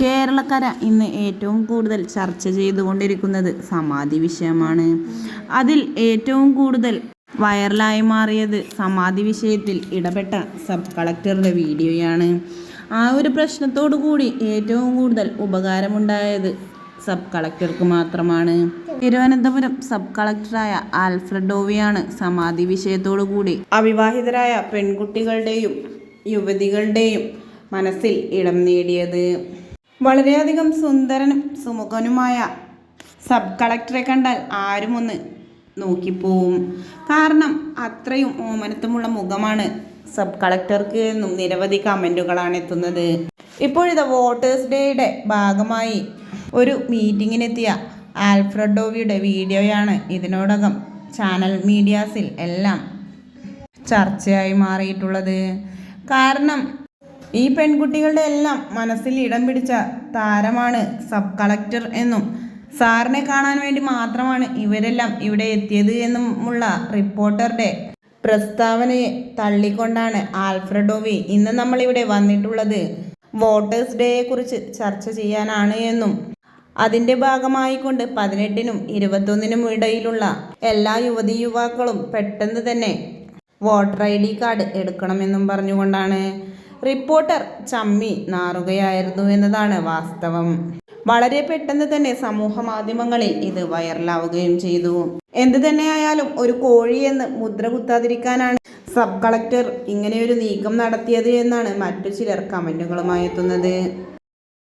കേരളക്കര ഇന്ന് ഏറ്റവും കൂടുതൽ ചർച്ച ചെയ്തുകൊണ്ടിരിക്കുന്നത് സമാധി വിഷയമാണ്. അതിൽ ഏറ്റവും കൂടുതൽ വൈറലായി മാറിയത് സമാധി വിഷയത്തിൽ ഇടപെട്ട സബ് കളക്ടറുടെ വീഡിയോയാണ്. ആ ഒരു പ്രശ്നത്തോടു കൂടി ഏറ്റവും കൂടുതൽ ഉപകാരമുണ്ടായത് സബ് കളക്ടർക്ക് മാത്രമാണ്. തിരുവനന്തപുരം സബ് കളക്ടറായ ആൽഫ്രഡോവിയാണ് സമാധി വിഷയത്തോടു കൂടി അവിവാഹിതരായ പെൺകുട്ടികളുടെയും യുവതികളുടെയും മനസ്സിൽ ഇടം നേടിയത്. വളരെയധികം സുന്ദരനും സുമുഖനുമായ സബ് കളക്ടറെ കണ്ടാൽ ആരും ഒന്ന് നോക്കിപ്പോവും. കാരണം അത്രയും ഓമനത്വമുള്ള മുഖമാണ് സബ് കളക്ടർക്ക് എന്നും നിരവധി കമന്റുകളാണ് എത്തുന്നത്. ഇപ്പോഴിത് വോട്ടേഴ്സ് ഡേയുടെ ഭാഗമായി ഒരു മീറ്റിങ്ങിനെത്തിയ ആൽഫ്രഡോവിയുടെ വീഡിയോയാണ് ഇതിനോടകം ചാനൽ മീഡിയാസിൽ എല്ലാം ചർച്ചയായി മാറിയിട്ടുള്ളത്. കാരണം ഈ പെൺകുട്ടികളുടെ എല്ലാം മനസ്സിൽ ഇടം പിടിച്ച താരമാണ് സബ് കളക്ടർ എന്നും സാറിനെ കാണാൻ വേണ്ടി മാത്രമാണ് ഇവരെല്ലാം ഇവിടെ എത്തിയത് എന്നുമുള്ള റിപ്പോർട്ടറുടെ പ്രസ്താവനയെ തള്ളിക്കൊണ്ടാണ് ആൽഫ്രഡോവി ഇന്ന് നമ്മളിവിടെ വന്നിട്ടുള്ളത്. വോട്ടേഴ്സ് ഡേയെക്കുറിച്ച് ചർച്ച ചെയ്യാനാണ് എന്നും അതിന്റെ ഭാഗമായിക്കൊണ്ട് പതിനെട്ടിനും ഇരുപത്തൊന്നിനും ഇടയിലുള്ള എല്ലാ യുവതി യുവാക്കളും പെട്ടെന്ന് തന്നെ വോട്ടർ ഐ ഡി കാർഡ് എടുക്കണമെന്നും പറഞ്ഞുകൊണ്ടാണ്. റിപ്പോർട്ടർ ചമ്മി നാറുകയായിരുന്നു എന്നതാണ് വാസ്തവം. വളരെ പെട്ടെന്ന് തന്നെ സമൂഹ മാധ്യമങ്ങളിൽ ഇത് വൈറലാവുകയും ചെയ്തു. എന്ത് തന്നെയായാലും ഒരു കോഴിയെന്ന് മുദ്ര കുത്താതിരിക്കാനാണ് സബ് കളക്ടർ ഇങ്ങനെയൊരു നീക്കം നടത്തിയത് എന്നാണ് മറ്റു ചിലർ കമന്റുകളുമായി എത്തുന്നത്.